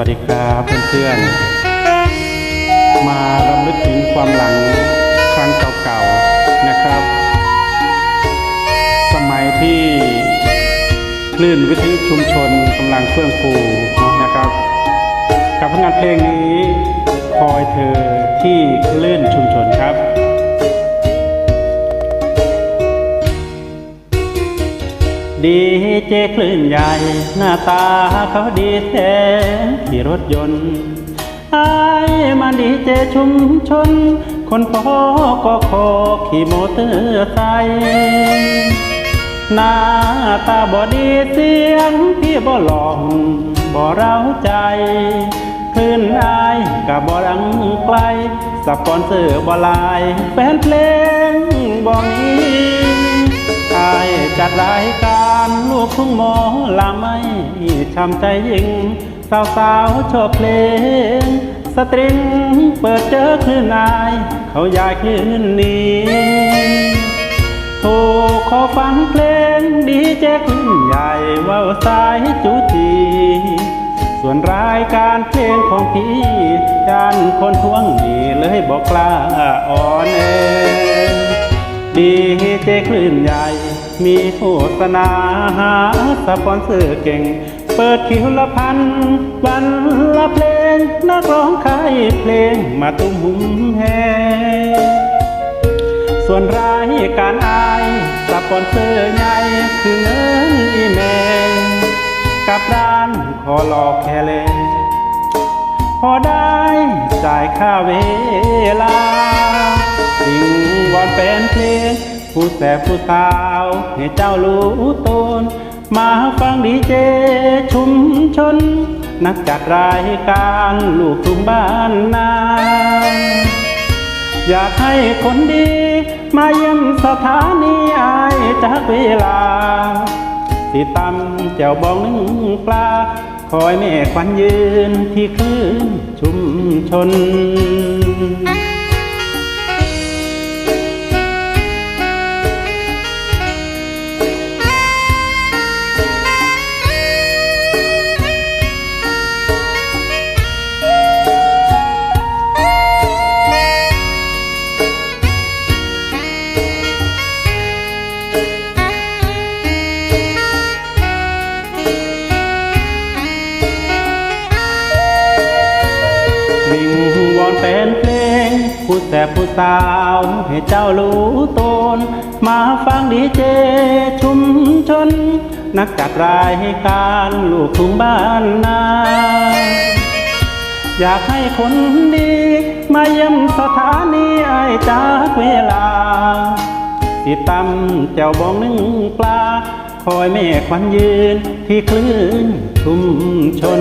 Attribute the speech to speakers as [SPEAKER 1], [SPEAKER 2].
[SPEAKER 1] วัสดีครับเพื่อนๆ มาลำลึกถึงความหลังครั้งเก่าๆนะครับ สมัยที่คลื่นวิทยุชุมชนกำลังเฟื่องฟูนะครับ กับผลงานเพลงนี้คอยเธอที่คลื่นชุมชน ดีเจคลื่นใหญ่ หน้าตาเขาดีแท้ขี่รถยนต์ไอ้มาดีเจชุมชน คนพอก็ขอขี่มอเตอร์ไซค์หน้าตาบ่ดีเสียงพี่บ่หลอกบ่เร้าใจคลื่นอายกับบ่ดังไกลสปอนเซอร์บ่ลาย แฟนเพลงบ่มีอายจัดรายการ ลูกทุ่งหมอลาไม่ช้ำใจยิ่ง สาวสาวชอบเพลง สตริงเปิดเจอคลื่นนาย เขาอยากคลื่นนี้โทรขอฟังเพลงดีเจคลื่นใหญ่เว่าสายจูจีส่วนรายการเพลงของพี่ย่านคนทวงหนีเลยบอกกล้าอ่อนเองดีเจคลื่นใหญ่ มีโฆษณาหาสปอนเซอร์เก่ง เปิดคิวละพัน วันละเพลง นักร้องขายเพลงมาตุ้มหุ่มแฮส่วนรายการอายสปอนเซอร์ใหญ่คือเงินอีเมลกับร้านขอหลอกแค่เลพอได้จ่ายค่าเวลาสิ่งวอนเป็นเพลง ผู้แสบผู้สาวให้เจ้ารู้ตน มาฟังดีเจชุมชน นักจัดรายการลูกทุ่งบ้านนา อยากให้คนดี มาเยี่ยมสถานีอายจากเวลา สิตำแจวบองนึ่งปลา คอยแม่ควันยืนที่คลื่นชุมชน นเป็นเพลง ผู้แสบผู้สาว ให้เจ้ารู้ตน มาฟังดีเจชุมชน นักจัดรายการลูกทุ่งบ้านนาอยากให้คนดี มาเยี่ยมสถานีไอจากเวลาสิตำแจ่วบองนึ่งปลา คอยแม่ควันยืนที่คลื่นชุมชน